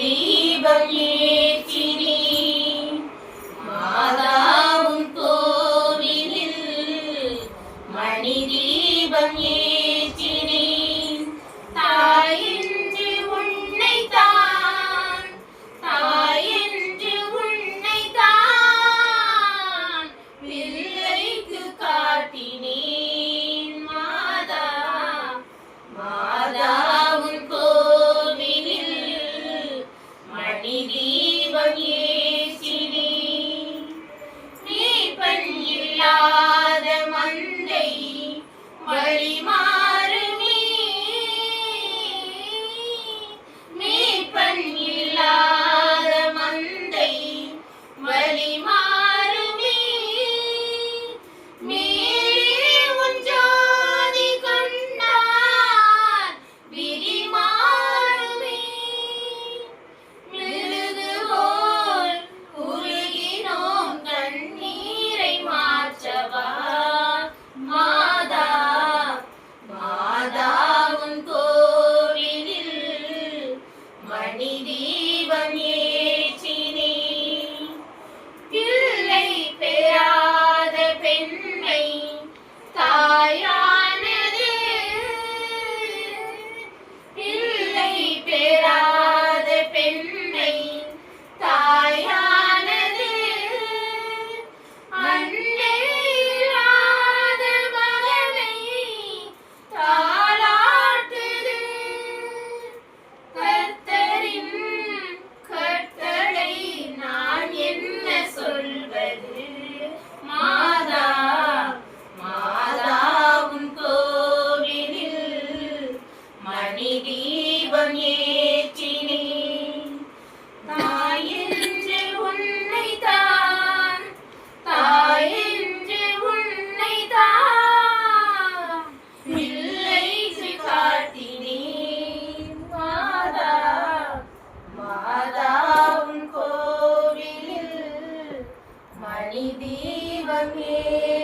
ദീപല്ലേച്ചിരി മാതാവും കോവിലിൽ മണിദീപം ഏ Bye. 你的温暖。மணி தீபம் ஏற்றினே தாயென்று உன்னை தான் தாயென்று உன்னை தான் இல்லை காட்டினேன் மாதா மாதாவும் கோவிலில் மணி தீபம் ஏ